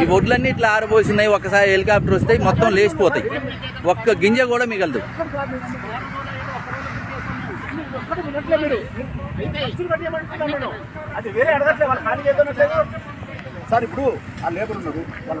ఈ ఒడ్లన్నీ ఇట్లా ఆరబోసినాయి ఒకసారి హెలికాప్టర్ వస్తాయి మొత్తం లేచిపోతాయి. ఒక్క గింజ కూడా మిగలదు. సార్ ఇప్పుడు ఆ లేబర్ ఉన్నారు వాళ్ళ.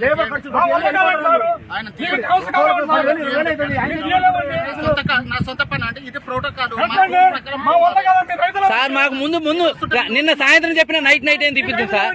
లేబర్- ఖర్చు. నా సొంత పని అంటే ఇది ప్రోటోకాల్ సార్ మాకు ముందు ముందు. నిన్న సాయంత్రం చెప్పిన నైట్ నైట్ ఏం తిప్పిద్దాం సార్?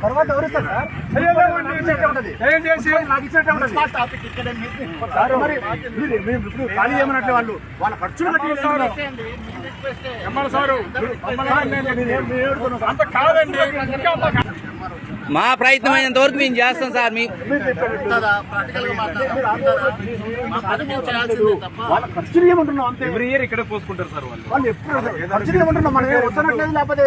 తర్వాత ఎవరిస్తారు సార్ నాకు మరి ఇప్పుడు ఖాళీ చేయమన్నట్లే వాళ్ళు వాళ్ళ ఖర్చులు కట్టి సారు. అంత కాదండి మా ప్రయత్నం అయినంత వరకు మేము చేస్తాం సార్ మీ మీరు ఎవ్రీ ఇయర్ ఇక్కడే పోసుకుంటారు సార్ వాళ్ళు. ఎప్పుడు లేకపోతే